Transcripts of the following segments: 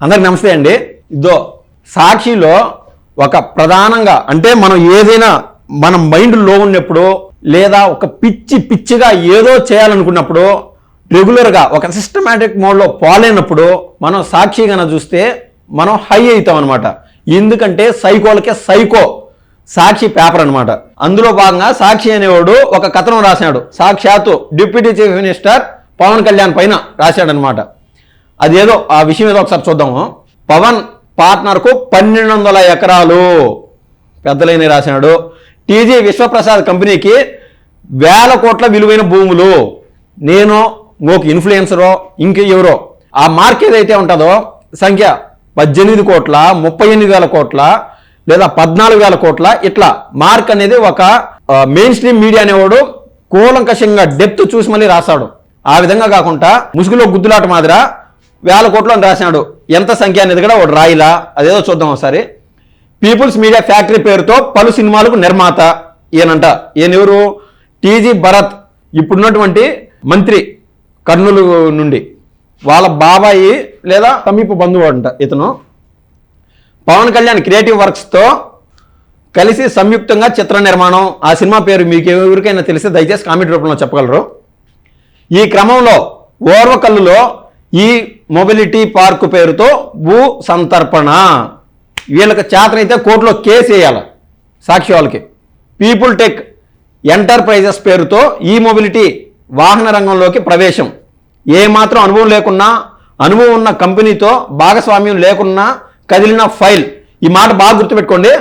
అందరికి నమస్తే అండి. ఇదో సాక్షిలో ఒక ప్రధానంగా అంటే మనం ఏదైనా మన మైండ్లో ఉన్నప్పుడు లేదా ఒక పిచ్చి పిచ్చిగా ఏదో చేయాలనుకున్నప్పుడు రెగ్యులర్గా ఒక సిస్టమేటిక్ మోడ్లో పాలైనప్పుడు మనం సాక్షిగా చూస్తే మనం హై అవుతాం అనమాట ఎందుకంటే సైకోలకే సైకో సాక్షి పేపర్ అనమాట అందులో భాగంగా సాక్షి అనేవాడు ఒక కథనం రాశాడు. సాక్షాత్తు deputy chief minister Pawan Kalyan పైన రాశాడనమాట అదేదో ఆ విషయం ఏదో ఒకసారి చూద్దాము పవన్ పార్ట్నర్కు పన్నెండు వందల ఎకరాలు పెద్దలైన రాశాడు టీజీ విశ్వప్రసాద్ కంపెనీకి వేల కోట్ల విలువైన భూములు. నేను ఒక ఇన్ఫ్లుయెన్సరో ఇంక ఎవరో. ఆ మార్క్ ఏదైతే ఉంటుందో సంఖ్య పద్దెనిమిది కోట్ల ముప్పై ఎనిమిది వేల కోట్ల లేదా పద్నాలుగు వేల కోట్ల ఇట్లా మార్క్ అనేది ఒక మెయిన్ స్ట్రీమ్ మీడియా అనేవాడు కూలంకషంగా డెప్త్ చూసి మళ్ళీ రాశాడు. ఆ విధంగా కాకుండా ముసుగులో గుద్దులాట మాదిరా వేల కోట్లు అని రాసినాడు. ఎంత సంఖ్య అనేది కూడా ఒకటి రాయిలా. అదేదో చూద్దాం ఒకసారి. పీపుల్స్ మీడియా ఫ్యాక్టరీ పేరుతో పలు సినిమాలకు నిర్మాత ఈయనంట. ఈయన ఎవరు టీజీ భరత్. ఇప్పుడున్నటువంటి మంత్రి కర్నూలు నుండి. వాళ్ళ బాబాయి లేదా సమీప బంధువు అంట ఇతను. పవన్ కళ్యాణ్ క్రియేటివ్ వర్క్స్తో కలిసి సంయుక్తంగా చిత్ర నిర్మాణం. ఆ సినిమా పేరు మీకు ఎవరికైనా తెలిస్తే దయచేసి కామెంట్ రూపంలో చెప్పగలరు. ఈ క్రమంలో ఓర్వకల్లులో ఈ మొబిలిటీ పార్కు పేరుతో భూ సంతర్పణ. వీళ్ళకి చేతనైతే కోర్టులో కేసు వేయాలి సాక్షి వాళ్ళకి. పీపుల్ టెక్ ఎంటర్ప్రైజెస్ పేరుతో ఈ మొబిలిటీ వాహన రంగంలోకి ప్రవేశం. ఏమాత్రం అనుభవం లేకున్నా అనుభవం ఉన్న కంపెనీతో భాగస్వామ్యం లేకున్నా కదిలిన ఫైల్. ఈ మాట బాగా గుర్తుపెట్టుకోండి.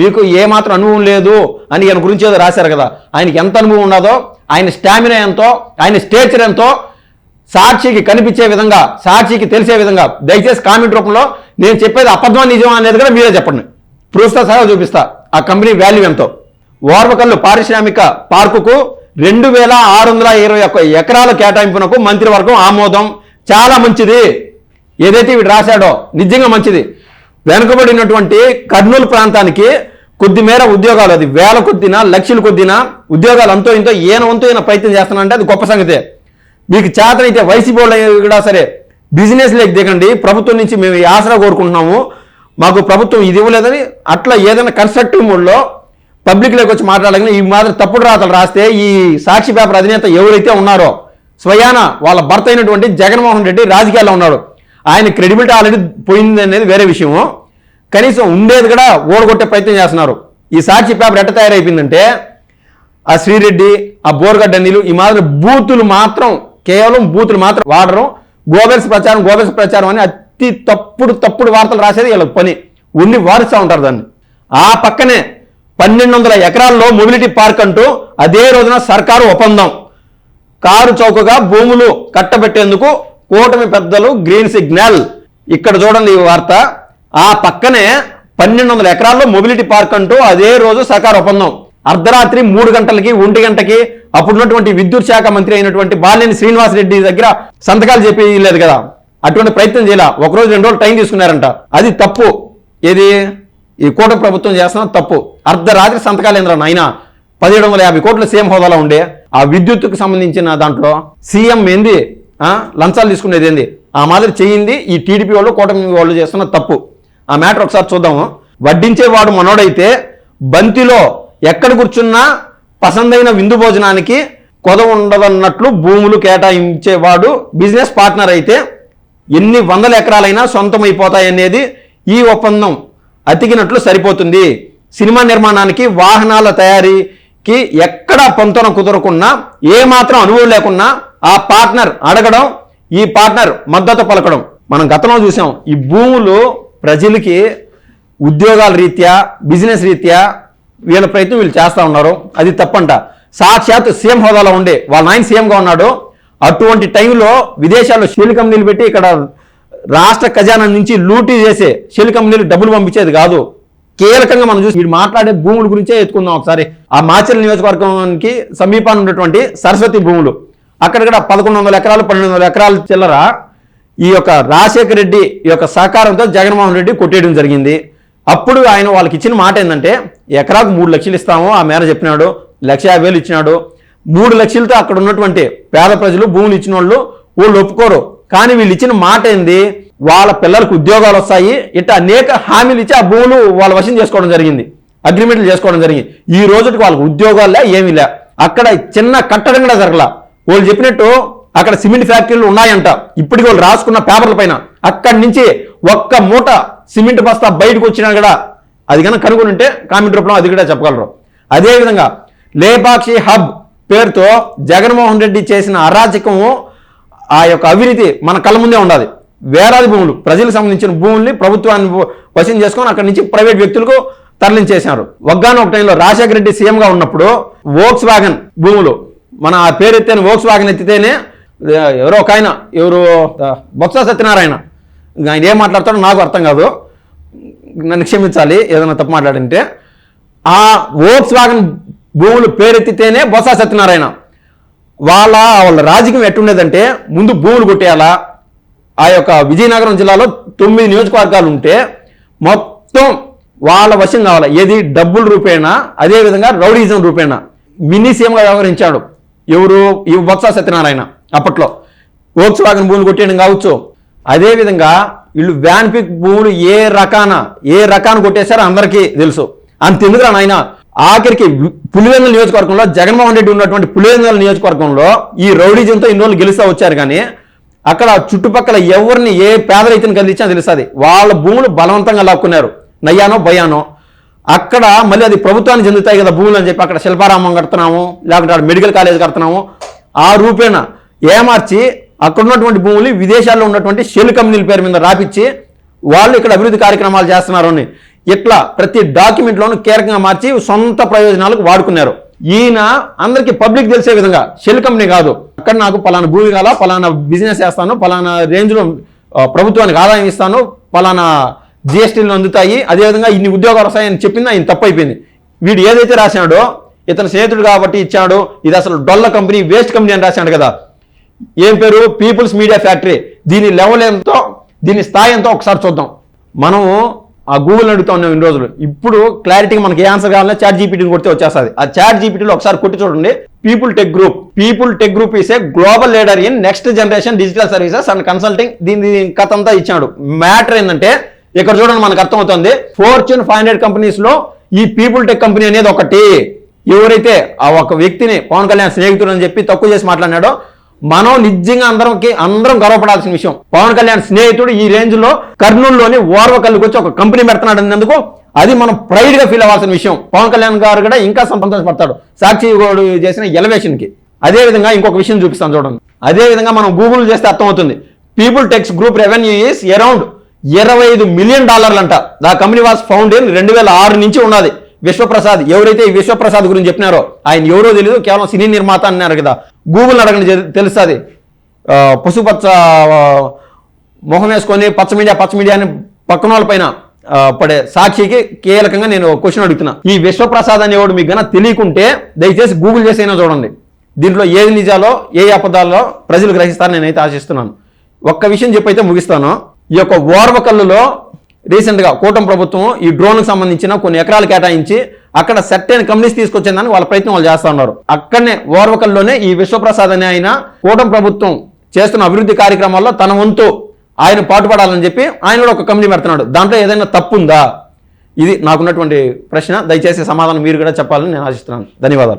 మీకు ఏమాత్రం అనుభవం లేదు అని ఈయన గురించి ఏదో రాశారు కదా. ఆయనకి ఎంత అనుభవం ఉన్నదో ఆయన స్టామినా ఎంతో ఆయన స్టేచర్ ఎంతో సాక్షికి కనిపించే విధంగా సాక్షికి తెలిసే విధంగా దయచేసి కామెంట్ రూపంలో నేను చెప్పేది అబద్ధం నిజం అనేది కూడా మీరే చెప్పండి. ప్రూఫ్తో సహా చూపిస్తా. ఆ కంపెనీ వాల్యూ ఎంతో? ఓర్వకల్లు పారిశ్రామిక పార్కుకు రెండు వేల ఆరు వందల ఇరవై ఒక్క ఎకరాల కేటాయింపునకు మంత్రివర్గం ఆమోదం. చాలా మంచిది. ఏదైతే వీడు రాశాడో నిజంగా మంచిది. వెనుకబడినటువంటి కర్నూలు ప్రాంతానికి కొద్ది మేర ఉద్యోగాలు అది వేల కొద్దిన లక్షల కొద్దిన ఉద్యోగాలు అంతో ఇంతో ఈయన వంతు ఈయన ప్రయత్నం చేస్తానంటే అది గొప్ప సంగతే. మీకు చేతనైతే వైసీపీ వాళ్ళు కూడా సరే బిజినెస్ లేక దిగండి. ప్రభుత్వం నుంచి మేము ఈ ఆసరా కోరుకుంటున్నాము. మాకు ప్రభుత్వం ఇది ఇవ్వలేదని అట్లా ఏదైనా కన్స్ట్రక్టివ్ మోడ్లో పబ్లిక్లోకి వచ్చి మాట్లాడాలని ఈ మాదిరి తప్పుడు రాతలు రాస్తే ఈ సాక్షి పేపర్ అధినేత ఎవరైతే ఉన్నారో స్వయాన వాళ్ళ భర్త అయినటువంటి జగన్మోహన్ రెడ్డి రాజకీయాల్లో ఉన్నాడు. ఆయన క్రెడిబిలిటీ ఆల్రెడీ పోయింది అనేది వేరే విషయము. కనీసం ఉండేది కూడా ఓడగొట్టే ప్రయత్నం చేస్తున్నారు. ఈ సాక్షి పేపర్ ఎట్ట తయారైపోయిందంటే ఆ శ్రీరెడ్డి ఆ బోర్గడ్డ నీళ్ళు ఈ మాదిరి బూతులు మాత్రం కేవలం బూతులు మాత్రం వాడడం గోబెల్స్ ప్రచారం గోబెల్స్ ప్రచారం అని అతి తప్పుడు తప్పుడు వార్తలు రాసేది వీళ్ళకి పని. ఉండి వారుస్తూ ఉంటారు దాన్ని. ఆ పక్కనే పన్నెండు వందల ఎకరాల్లో మొబిలిటీ పార్క్ అంటూ అదే రోజున సర్కారు ఒప్పందం. కారు చౌకగా భూములు కట్టబెట్టేందుకు కూటమి పెద్దలు గ్రీన్ సిగ్నల్. ఇక్కడ చూడండి ఈ వార్త. ఆ పక్కనే పన్నెండు వందల ఎకరాల్లో మొబిలిటీ పార్క్ అంటూ అదే రోజు సర్కారు ఒప్పందం. అర్ధరాత్రి మూడు గంటలకి ఒంటి గంటకి అప్పుడున్నటువంటి విద్యుత్ శాఖ మంత్రి అయినటువంటి బాలినేని శ్రీనివాస్ రెడ్డి దగ్గర సంతకాలు చెప్పేయలేదు కదా. అటువంటి ప్రయత్నం చేయాల? ఒకరోజు రెండు రోజులు టైం తీసుకున్నారంట. అది తప్పు. ఏది? ఈ కూట ప్రభుత్వం చేస్తున్న తప్పు. అర్ధరాత్రి సంతకాలు ఏంద్రా నాయన? పదిహేడు వందల యాభై కోట్ల సీఎం హోదాలో ఉండే ఆ విద్యుత్కు సంబంధించిన దాంట్లో సీఎం ఏంది? లంచాలు తీసుకునేది ఏంది? ఆ మాదిరి చేయింది ఈ టీడీపీ వాళ్ళు కూటమి వాళ్ళు చేస్తున్న తప్పు. ఆ మ్యాటర్ ఒకసారి చూద్దాము. వడ్డించేవాడు మనోడైతే బంతిలో ఎక్కడ కూర్చున్నా పసందైన విందు భోజనానికి కొద ఉండదన్నట్లు భూములు కేటాయించేవాడు బిజినెస్ పార్ట్నర్ అయితే ఎన్ని వందల ఎకరాలైనా సొంతమైపోతాయనేది ఈ ఒప్పందం అతికినట్లు సరిపోతుంది. సినిమా నిర్మాణానికి వాహనాల తయారీకి ఎక్కడ పొంతన కుదరకున్నా ఏమాత్రం అనుభవం లేకున్నా ఆ పార్ట్నర్ అడగడం ఈ పార్ట్నర్ మద్దతు పలకడం. మనం గతంలో చూసాం ఈ భూములు ప్రజలకి ఉద్యోగాల రీత్యా బిజినెస్ రీత్యా వీళ్ళ ప్రయత్నం వీళ్ళు చేస్తూ ఉన్నారు. అది తప్పంట. సాక్షాత్ సీఎం హోదాలో ఉండే వాళ్ళ నాయన సీఎంగా ఉన్నాడు. అటువంటి టైంలో విదేశాల్లో షెల్ కంపెనీలు పెట్టి ఇక్కడ రాష్ట్ర ఖజానా నుంచి లూటీ చేసే షెల్ కంపెనీలు డబ్బులు పంపించేది కాదు. కీలకంగా మనం చూసి వీడు మాట్లాడే భూముల గురించే ఎత్తుకుందాం ఒకసారి. ఆ మాచల్ నియోజకవర్గానికి సమీపాన్ని ఉన్నటువంటి సరస్వతి భూములు. అక్కడ కూడా పదకొండు వందల ఎకరాలు పన్నెండు వందల ఎకరాలు చిల్లర ఈ యొక్క రాజశేఖర రెడ్డి ఈ యొక్క సహకారంతో జగన్మోహన్ రెడ్డి కొట్టేయడం జరిగింది. అప్పుడు ఆయన వాళ్ళకి ఇచ్చిన మాట ఏంటంటే ఎకరాకు మూడు లక్షలు ఇస్తాము ఆ మేర చెప్పినాడు లక్ష యాభై వేలు ఇచ్చినాడు. మూడు లక్షలతో అక్కడ ఉన్నటువంటి పేద ప్రజలు భూములు ఇచ్చిన వాళ్ళు వాళ్ళు ఒప్పుకోరు. కానీ వీళ్ళు ఇచ్చిన మాట ఏంది? వాళ్ళ పిల్లలకు ఉద్యోగాలు వస్తాయి ఇట్లా అనేక హామీలు ఇచ్చి ఆ భూములు వాళ్ళ వశం చేసుకోవడం జరిగింది. అగ్రిమెంట్లు చేసుకోవడం జరిగింది. ఈ రోజుకి వాళ్ళకి ఉద్యోగాలే ఏమీ లే. అక్కడ చిన్న కట్టడం కూడా జరగల. వాళ్ళు చెప్పినట్టు అక్కడ సిమెంట్ ఫ్యాక్టరీలు ఉన్నాయంట. ఇప్పటికి వాళ్ళు రాసుకున్న పేపర్ల పైన. అక్కడి నుంచి ఒక్క మూట సిమెంట్ బస్తా బయటకు వచ్చినా కూడా అది కనుక కనుగొని ఉంటే కామెంట్ రూపంలో అది కూడా చెప్పగలరు. అదేవిధంగా లేపాక్షి హబ్ పేరుతో జగన్మోహన్ రెడ్డి చేసిన అరాచకము ఆ యొక్క అవినీతి మన కళ్ళ ముందే ఉండాలి. వేలాది భూములు ప్రజలకు సంబంధించిన భూముల్ని ప్రభుత్వాన్ని వశం చేసుకొని అక్కడి నుంచి ప్రైవేట్ వ్యక్తులకు తరలించేశారు. వగ్గాన ఒక టైంలో రాజశేఖర రెడ్డి సీఎంగా ఉన్నప్పుడు వోక్స్ వ్యాగన్ భూములు మన ఆ పేరు ఎత్తేనే వోక్స్ వ్యాగన్ ఎత్తితేనే ఎవరో ఒక ఆయన ఎవరు బొత్స సత్యనారాయణ ఆయన ఏం మాట్లాడతాడో నాకు అర్థం కాదు. నన్ను క్షమించాలి ఏదైనా తప్పు మాట్లాడింటే. ఆ ఓట్స్ వాగన్ భూములు పేరెత్తితేనే బొత్స సత్యనారాయణ. వాళ్ళ వాళ్ళ రాజకీయం ఎట్టుండేదంటే ముందు భూములు కొట్టేయాలా? ఆ యొక్క విజయనగరం జిల్లాలో తొమ్మిది నియోజకవర్గాలు ఉంటే మొత్తం వాళ్ళ వశం కావాలి. ఏది డబ్బుల రూపేణా? అదేవిధంగా రౌడీజం రూపేణా? మినీ సీఎంగా వ్యవహరించాడు. ఎవరు? ఈ బొత్స సత్యనారాయణ అప్పట్లో. ఓక్స్ వాగన్ భూములు కొట్టేయడం కావచ్చు. అదేవిధంగా వీళ్ళు వ్యాన్ పిక్ భూములు ఏ రకాన ఏ రకాన కొట్టేశారో అందరికీ తెలుసు. అంతెందుకురా నాయన? ఆఖరికి పులివెందుల నియోజకవర్గంలో జగన్మోహన్ రెడ్డి ఉన్నటువంటి పులివెందుల నియోజకవర్గంలో ఈ రౌడీజంతో ఇన్ని రోజులు గెలుస్తూ వచ్చారు కానీ అక్కడ చుట్టుపక్కల ఎవరిని ఏ పేద రైతుని కదిలించినా తెలుస్తుంది. వాళ్ళ భూములు బలవంతంగా లాక్కున్నారు. నయ్యానో భయానో అక్కడ మళ్ళీ అది ప్రభుత్వానికి చెందుతాయి కదా భూములు అని చెప్పి అక్కడ శిల్పారామం కడుతున్నాము లేకుంటే అక్కడ మెడికల్ కాలేజ్ కడుతున్నాము. ఆ రూపేణ ఏమార్చి అక్కడ ఉన్నటువంటి భూములు విదేశాల్లో ఉన్నటువంటి షెల్ కంపెనీల పేరు మీద రాపిచ్చి వాళ్ళు ఇక్కడ అభివృద్ధి కార్యక్రమాలు చేస్తున్నారు అని ఇట్లా ప్రతి డాక్యుమెంట్లోనూ కీలకంగా మార్చి సొంత ప్రయోజనాలకు వాడుకున్నారు. ఈయన అందరికీ పబ్లిక్ తెలిసే విధంగా షెల్ కంపెనీ కాదు. అక్కడ నాకు పలానా భూమి కాల పలానా బిజినెస్ చేస్తాను పలానా రేంజ్లో ప్రభుత్వానికి ఆదాయం ఇస్తాను పలానా జిఎస్టీలు అందుతాయి అదేవిధంగా ఇన్ని ఉద్యోగాలు వస్తాయని చెప్పింది ఆయన తప్పైపోయింది. వీడు ఏదైతే రాశాడో ఇతను స్నేహితుడు కాబట్టి ఇచ్చాడు ఇది అసలు డొల్ల కంపెనీ వేస్ట్ కంపెనీ అని రాశాడు కదా. ఏం పేరు? పీపుల్స్ మీడియా ఫ్యాక్టరీ దీని లెవెల్ ఎంతో దీని స్థాయి ఎంతో ఒకసారి చూద్దాం. మనము ఆ గూగుల్ అడుగుతా ఉన్నాం ఇన్ని రోజులు. ఇప్పుడు క్లారిటీగా మనకి ఏ ఆన్సర్ కావాలన్నా చాట్ జీపీటీని కొడితే వచ్చేస్తుంది. ఆ చాట్ జీపీటీలో ఒకసారి కొట్టి చూడండి. People tech group people tech group is a global leader in next generation digital services and consulting దీని దీని కథ అంతా ఇచ్చాడు. మ్యాటర్ ఏంటంటే ఇక్కడ చూడండి మనకు అర్థమవుతుంది. ఫోర్చ్యూన్ ఫైవ్ హండ్రెడ్ కంపెనీస్లో ఈ పీపుల్ టెక్ కంపెనీ అనేది ఒకటి. ఎవరైతే ఆ ఒక వ్యక్తిని పవన్ కళ్యాణ్ స్నేహితుడు అని చెప్పి తక్కువ చేసి మాట్లాడినాడో మనం నిజంగా అందరికి అందరం గర్వపడాల్సిన విషయం. పవన్ కళ్యాణ్ స్నేహితుడు ఈ రేంజ్లో కర్నూలులోని ఓర్వకల్లుకి వచ్చి ఒక కంపెనీ పెడుతున్నాడు అన్నందుకు అది మనం ప్రైడ్గా ఫీల్ అవ్వాల్సిన విషయం. పవన్ కళ్యాణ్ గారు కూడా ఇంకా సంతోషపడతాడు. సాక్షి గోడు చేసిన ఎలివేషన్కి. అదే విధంగా ఇంకొక విషయం చూపిస్తాను చూడండి. అదే విధంగా మనం గూగుల్ చేస్తే అర్థమవుతుంది. People techs group revenue is around ఇరవై ఐదు మిలియన్ డాలర్లు అంట. The company was found in రెండు వేల ఆరు నుంచి ఉన్నది. విశ్వప్రసాద్ ఎవరైతే ఈ విశ్వప్రసాద్ గురించి చెప్పినారో ఆయన ఎవరో తెలియదు కేవలం సినీ నిర్మాత అన్నారు కదా. గూగుల్ అడగండి తెలుస్తుంది. ఆ, పసుపచ్చ మొహం వేసుకొని పచ్చ మీడియా పచ్చ మీడియా అని పక్కన వాళ్ళ పైన పడే సాక్షికి కీలకంగా నేను క్వశ్చన్ అడుగుతున్నా. ఈ విశ్వప్రసాద్ అనేవాడు మీకు గన తెలియకుంటే దయచేసి గూగుల్ చేసి అయినా చూడండి. దీంట్లో ఏది నిజాలో ఏ అబద్ధాలో ప్రజలు గ్రహిస్తారని నేనైతే ఆశిస్తున్నాను. ఒక్క విషయం చెప్పైతే ముగిస్తాను. ఈ యొక్క ఓర్వకల్లులో రీసెంట్గా కూటమి ప్రభుత్వం ఈ డ్రోన్కి సంబంధించిన కొన్ని ఎకరాలు కేటాయించి అక్కడ సెట్ అయిన కంపెనీస్ తీసుకొచ్చిందని వాళ్ళ ప్రయత్నం వాళ్ళు చేస్తా ఉన్నారు. అక్కడనే ఓర్వకల్లోనే ఈ విశ్వప్రసాద్ అనే ఆయన కూటమి ప్రభుత్వం చేస్తున్న అభివృద్ధి కార్యక్రమాల్లో తన వంతు ఆయన పాటుపడాలని చెప్పి ఆయన కూడా ఒక కంపెనీ పెడుతున్నాడు. దాంట్లో ఏదైనా తప్పు ఉందా ఇది నాకున్నటువంటి ప్రశ్న. దయచేసి సమాధానం మీరు కూడా చెప్పాలని నేను ఆశిస్తున్నాను. ధన్యవాదాలు.